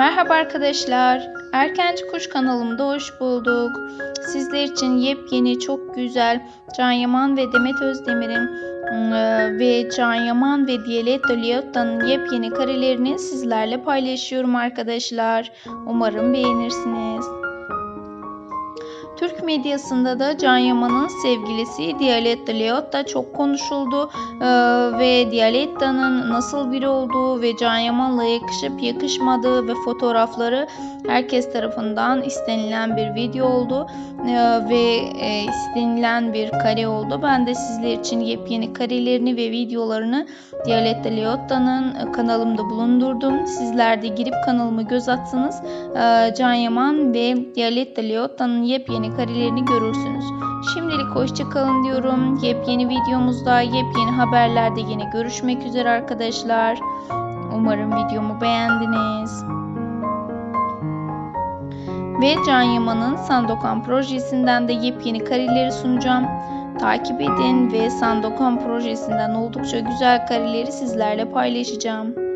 Merhaba arkadaşlar. Erkenci Kuş kanalımda hoş bulduk. Sizler için yepyeni çok güzel Can Yaman ve Demet Özdemir'in ıı, ve Can Yaman ve Diyaletto Liotta'nın yepyeni karelerini sizlerle paylaşıyorum arkadaşlar. Umarım beğenirsiniz. Türk medyasında da Can Yaman'ın sevgilisi Dialetta Leotta çok konuşuldu Ee, ve Dialetta'nın nasıl biri olduğu ve Can Yaman'la yakışıp yakışmadığı ve fotoğrafları herkes tarafından istenilen bir video oldu Ee, ve e, istenilen bir kare oldu. Ben de sizler için yepyeni karelerini ve videolarını Dialetta Leotta'nın kanalımda bulundurdum. Sizler de girip kanalıma göz atsanız e, Can Yaman ve Dialetta Leotta'nın yepyeni karelerini görürsünüz. Şimdilik hoşçakalın diyorum. Yepyeni videomuzda, yepyeni haberlerde yine görüşmek üzere arkadaşlar. Umarım videomu beğendiniz. Ve Can Yaman'ın Sandokan projesinden de yepyeni kareleri sunacağım. Takip edin ve Sandokan projesinden oldukça güzel kareleri sizlerle paylaşacağım.